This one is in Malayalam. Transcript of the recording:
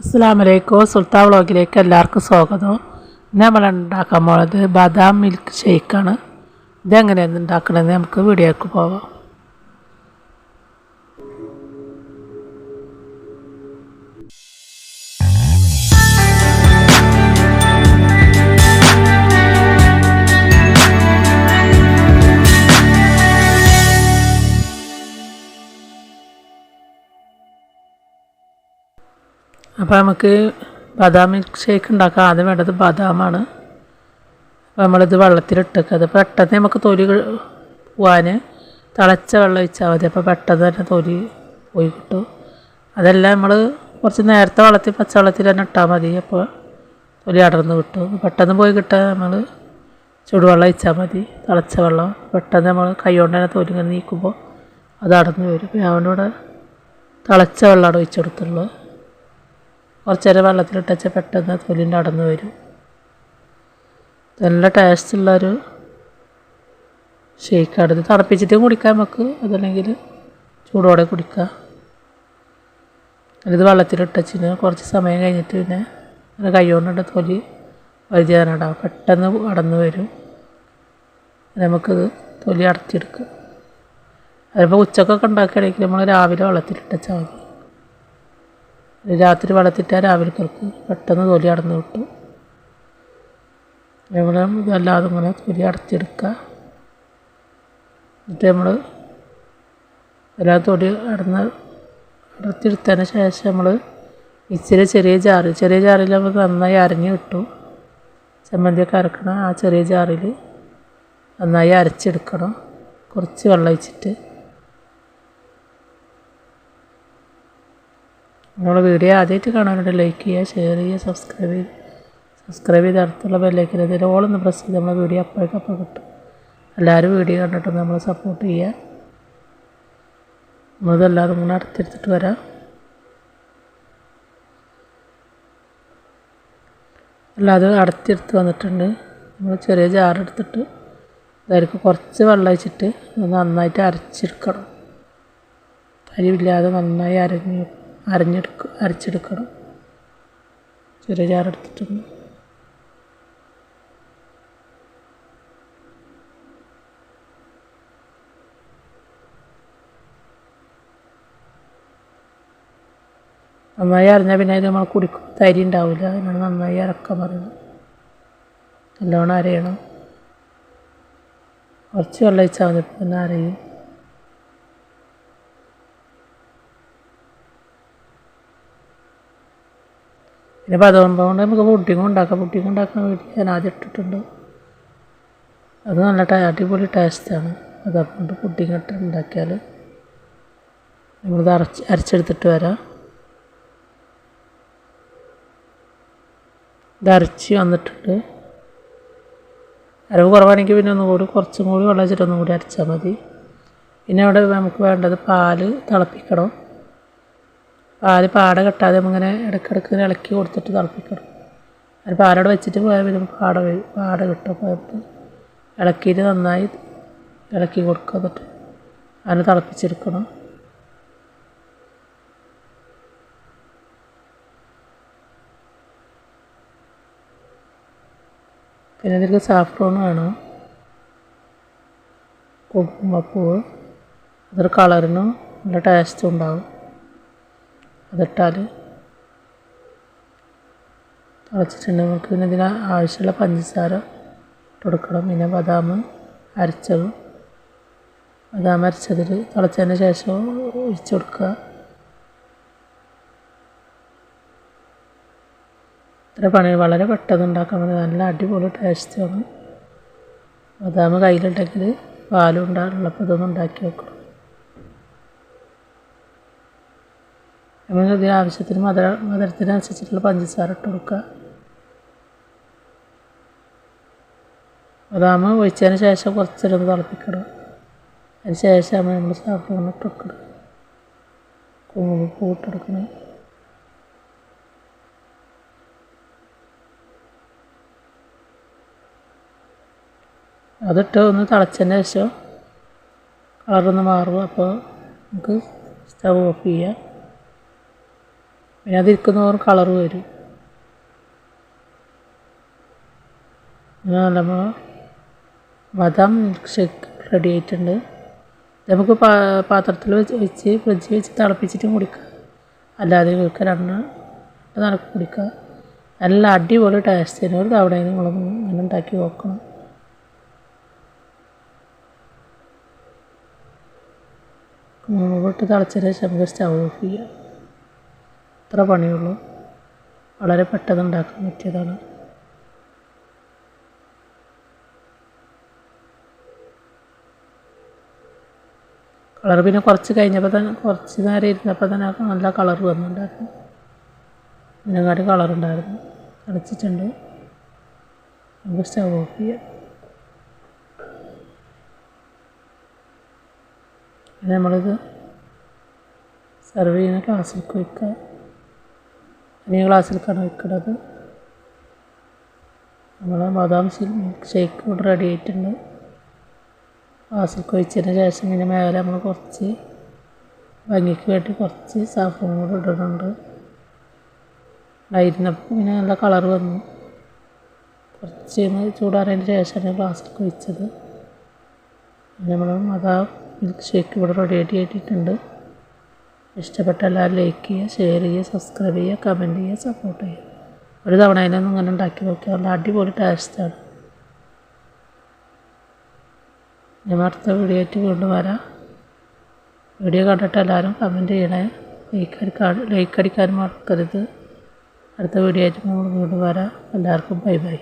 അസ്സാമലൈക്കും സുൽത്താൻ വ്ളോഗിലേക്ക് എല്ലാവർക്കും സ്വാഗതം. ഇന്ന് നമ്മൾ ഉണ്ടാക്കാൻ പോണത് ബദാം മിൽക്ക് ഷേക്കാണ്. ഇതെങ്ങനെയാണ് ഉണ്ടാക്കണമെന്ന് നമുക്ക് വീഡിയോക്ക് പോവാം. അപ്പോൾ നമുക്ക് ബദാം മിൽക്ക് ഷേക്ക് ഉണ്ടാക്കാം. ആദ്യം വേണ്ടത് ബദാമാണ്. അപ്പോൾ നമ്മളിത് വെള്ളത്തിലിട്ടേക്കുക അത് പെട്ടെന്ന് നമുക്ക് തൊലി പോകാൻ തിളച്ച വെള്ളം ഒഴിച്ചാൽ മതി. അപ്പോൾ പെട്ടെന്ന് തന്നെ തൊലി പോയി കിട്ടും. അതെല്ലാം നമ്മൾ കുറച്ച് നേരത്തെ വെള്ളത്തിൽ പച്ചവെള്ളത്തിൽ തന്നെ ഇട്ടാൽ മതി. അപ്പോൾ തൊലി അടർന്ന് കിട്ടും. പെട്ടെന്ന് പോയി കിട്ടാൻ നമ്മൾ ചൂടുവെള്ളം ഒഴിച്ചാൽ മതി. തിളച്ച വെള്ളം. പെട്ടെന്ന് നമ്മൾ കൈ കൊണ്ട് തന്നെ തൊലി നീക്കുമ്പോൾ അത് അടർന്ന് വരും. ഇവിടെ തിളച്ച വെള്ളമാണ് ഒഴിച്ചെടുത്തുള്ളത് കുറച്ച് നേരം വെള്ളത്തിലിട്ടച്ച പെട്ടെന്ന് തൊലിന്റെ അടന്ന് വരും. നല്ല ടേസ്റ്റ് ടേസ്റ്റുള്ളൊരു ഷേക്കാണ്. ഇത് തിളപ്പിച്ചിട്ട് കുടിക്കാം നമുക്ക്. അതല്ലെങ്കിൽ ചൂടോടെ കുടിക്കാം. ഇത് വെള്ളത്തിലിട്ടച്ചിന് കുറച്ച് സമയം കഴിഞ്ഞിട്ട് പിന്നെ അത് കൈ കൊണ്ടിട്ട് തൊലി വൈദ്യാനിടാം പെട്ടെന്ന് അടന്നു വരും. നമുക്കത് തൊലി അടച്ചെടുക്കാം. അതിപ്പോൾ ഉച്ചക്കൊക്കെ ഉണ്ടാക്കുകയാണെങ്കിൽ നമ്മൾ രാവിലെ വെള്ളത്തിലിട്ടച്ചാൽ മതി. രാത്രി വളർത്തിയിട്ടാൽ രാവിലെ കിടക്കും പെട്ടെന്ന് തൊലി അടന്നു കിട്ടും. നമ്മൾ ഇതല്ലാതെ ഇങ്ങനെ തൊലി അടച്ചെടുക്കുക എന്നിട്ട് നമ്മൾ എല്ലാ തൊലി അടന്ന് അടച്ചെടുത്തതിന് ശേഷം നമ്മൾ ഇച്ചിരി ചെറിയ ജാറ് ചെറിയ ജാറിൽ നമ്മൾ നന്നായി അരഞ്ഞു കിട്ടും. ചമ്മന്തിയൊക്കെ അരക്കണം. ആ ചെറിയ ജാറിൽ നന്നായി അരച്ചെടുക്കണം. കുറച്ച് വെള്ളം ഒഴിച്ചിട്ട്. നമ്മളെ വീഡിയോ ആദ്യമായിട്ട് കാണാനായിട്ട് ലൈക്ക് ചെയ്യുക ഷെയർ ചെയ്യുക സബ്സ്ക്രൈബ് ചെയ്യുക സബ്സ്ക്രൈബ് ചെയ്ത് അടുത്തുള്ള ബെല്ലേക്കിൽ ഇതിൽ ഓളൊന്ന് പ്രസ് ചെയ്ത് നമ്മളെ വീഡിയോ അപ്പോഴേക്കപ്പോൾ കിട്ടും. എല്ലാവരും വീഡിയോ കണ്ടിട്ട് നമ്മൾ സപ്പോർട്ട് ചെയ്യുക. നമ്മളതല്ലാതെ നമ്മൾ അടുത്തെടുത്തിട്ട് വരാം. അല്ലാതെ അടുത്തെടുത്ത് വന്നിട്ടുണ്ട്. നമ്മൾ ചെറിയ ജാറെടുത്തിട്ട് അതായിരിക്കും കുറച്ച് വെള്ളം വെച്ചിട്ട് നന്നായിട്ട് അരച്ചെടുക്കണം അരിവില്ലാതെ നന്നായി അരഞ്ഞ്. അരഞ്ഞെടുക്ക അരച്ചെടുക്കണം. ചെറിയ ജാറെടുത്തിട്ടുണ്ട് നന്നായി അരഞ്ഞാൽ പിന്നെ അത് നമ്മൾ കുടിക്കും. തരി ഉണ്ടാവില്ല അതിനാണ് നന്നായി അരക്കാൻ പറയുന്നത്. നല്ലോണം അരയണം. കുറച്ച് വെള്ളം ഒഴിച്ചാൽ മതി. പിന്നെ അരയും. പിന്നെ പതവമ്പ കൊണ്ട് നമുക്ക് പുഡിങ് ഉണ്ടാക്കാം പുഡിങ് ഉണ്ടാക്കുന്ന വീട്ടിൽ ഞാൻ ആദ്യം ഇട്ടിട്ടുണ്ട്. അത് നല്ല ടേ അടിപൊളി ടേസ്റ്റാണ് അതുകൊണ്ട് പുഡിങ് ഇട്ട് ഉണ്ടാക്കിയാൽ നമ്മളിത് അരച്ച് അരച്ചെടുത്തിട്ട് വരാം. ഇത് അരച്ച് വന്നിട്ടുണ്ട്. അരവ് കുറവാണെങ്കിൽ പിന്നെ ഒന്നും കൂടി കുറച്ചും കൂടി വെള്ളം വെച്ചിട്ട് ഒന്നും കൂടി അരച്ചാൽ മതി. പിന്നെ അവിടെ നമുക്ക് വേണ്ടത് പാൽ തിളപ്പിക്കണം. പാൽ പാട കെട്ടാതെ ഇങ്ങനെ ഇടയ്ക്കിടയ്ക്ക് ഇളക്കി കൊടുത്തിട്ട് തിളപ്പിക്കണം. അത് പാലവിടെ വെച്ചിട്ട് പോയാൽ പിന്നെ പാട പാട കിട്ടും പോയപ്പോൾ ഇളക്കിയിട്ട് നന്നായി ഇളക്കി കൊടുക്കുക എന്നിട്ട് അതിനെ തിളപ്പിച്ചെടുക്കണം. പിന്നെ ഇതിലേക്ക് സാഫ്രോൺ വേണം. കുങ്കുമപ്പൂവ്. അതൊരു കളറിനും നല്ല ടേസ്റ്റും ഉണ്ടാവും. അതിട്ടാൽ തിളച്ചിട്ടുണ്ടെങ്കിൽ നമുക്ക് പിന്നെ ഇതിന് ആവശ്യമുള്ള പഞ്ചസാര കൊടുക്കണം. പിന്നെ ബദാം അരച്ചതും. ബദാം അരച്ചതിൽ തിളച്ചതിന് ശേഷം ഒഴിച്ച് കൊടുക്കുക. ഇത്ര പണി വളരെ പെട്ടെന്ന് ഉണ്ടാക്കാൻ പറ്റും. നല്ല അടിപൊളി ടേസ്റ്റാണ് ബദാം കയ്യിലുണ്ടെങ്കിൽ പാലും ഉണ്ടാകുള്ളപ്പോൾ ഇതൊന്നും ഉണ്ടാക്കി വെക്കണം. നമുക്ക് ഇതിന് ആവശ്യത്തിന് മധുര മധുരത്തിനനുസരിച്ചിട്ടുള്ള പഞ്ചസാര ഇട്ട് കൊടുക്കുക. അതാകുമ്പോൾ ഒഴിച്ചതിന് ശേഷം കുറച്ചൊരു തിളപ്പിക്കണം അതിന് ശേഷമാണ് നമ്മൾ സാഫ്രോൺ ഇട്ട് കൊടുക്കണം കൊടുക്കണം. അതിട്ട് ഒന്ന് തിളച്ചതിന് ശേഷം കളറൊന്ന് മാറും അപ്പോൾ നമുക്ക് സ്റ്റവ് ഓഫ് ചെയ്യാം. പിന്നെ അതിരിക്കുന്നതോറും കളർ വരും. നമ്മൾ ബദാം മിൽക്ക് ഷേക്ക് റെഡി ആയിട്ടുണ്ട്. നമുക്ക് പാത്രത്തിൽ വെച്ച് വെച്ച് ഫ്രിഡ്ജിൽ വെച്ച് തിളപ്പിച്ചിട്ടും കുടിക്കാം. അല്ലാതെ കുടിക്കുക രണ്ട് നടക്ക് കുടിക്കുക നല്ല അടിപൊളി ടേസ്റ്റ് ടേസ്റ്റിന് ഒരു തവണ നിങ്ങളൊന്ന് അങ്ങനെ ഉണ്ടാക്കി നോക്കണം. മുമ്പോട്ട് തിളച്ചതിന് ശേഷം നമുക്ക് സ്റ്റൗ ഓഫ് ചെയ്യാം. ഇത്ര പണിയുള്ളൂ. വളരെ പെട്ടെന്ന് ഉണ്ടാക്കാൻ പറ്റിയതാണ്. കളർ പിന്നെ കുറച്ച് കഴിഞ്ഞപ്പോൾ തന്നെ കുറച്ച് നേരം ഇരുന്നപ്പോൾ തന്നെ നല്ല കളർ വന്നിട്ടുണ്ടായിരുന്നു ഇതിനെക്കാട്ടി കളർ ഉണ്ടായിരുന്നു. അടച്ചിട്ടുണ്ട് നമുക്ക് സ്റ്റവ് ഓഫ് ചെയ്യാം. നമ്മളിത് സെർവ് ചെയ്യുന്ന ക്ലാസ്സിലേക്ക് വയ്ക്കുക ഇനി ഗ്ലാസ്സിലേക്കാണ് വെക്കുന്നത് നമ്മൾ ബദാം മിൽക്ക് ഷേക്ക് ഇവിടെ റെഡി ആയിട്ടുണ്ട്. ഗ്ലാസ്സിലേക്ക് ഒഴിച്ചതിന് ശേഷം ഇതിന്റെ മേലെ നമ്മൾ കുറച്ച് ഭംഗിക്ക് വേണ്ടി കുറച്ച് സാഫും കൂടെ ഇടുന്നുണ്ട് ഉണ്ടായിരുന്നപ്പോൾ പിന്നെ നല്ല കളർ വന്നു. കുറച്ച് ചൂടാറിയതിന് ശേഷമാണ് ഗ്ലാസ്സിലേക്ക് ഒഴിച്ചത് നമ്മൾ അതാ മിൽക്ക് ഷേക്ക് ഇവിടെ റെഡി ആയിട്ടുണ്ട് ഇഷ്ടപ്പെട്ട എല്ലാവരും ലൈക്ക് ചെയ്യുക ഷെയർ ചെയ്യുക സബ്സ്ക്രൈബ് ചെയ്യുക കമന്റ് ചെയ്യുക സപ്പോർട്ട് ചെയ്യുക. ഒരു തവണ അതിനൊന്നും ഇങ്ങനെ ഉണ്ടാക്കി നോക്കിയാൽ നല്ല അടിപൊളി ടേസ്റ്റാണ് ഞാൻ അടുത്ത വീഡിയോ ആയിട്ട് വീണ്ടും വരാം. വീഡിയോ കണ്ടിട്ട് എല്ലാവരും കമന്റ് ചെയ്യണേ. ലൈക്ക് അടിക്കാൻ ലൈക്ക് അടിക്കാൻ മറക്കരുത്. അടുത്ത വീഡിയോ ആയിട്ട് നമ്മൾ വീണ്ടും വരാം. എല്ലാവർക്കും ബൈ ബൈ